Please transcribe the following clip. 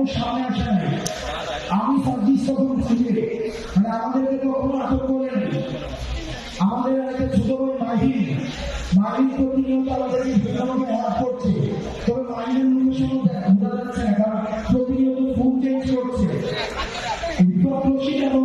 মানে আমাদের একটা ছোট বই মাহিন প্রতিনিয়ত আমাদেরকে ভিন্নভাবে করছে তবে মাহিনের মুখের সঙ্গে বোঝা যাচ্ছে চেঞ্জ করছে এবং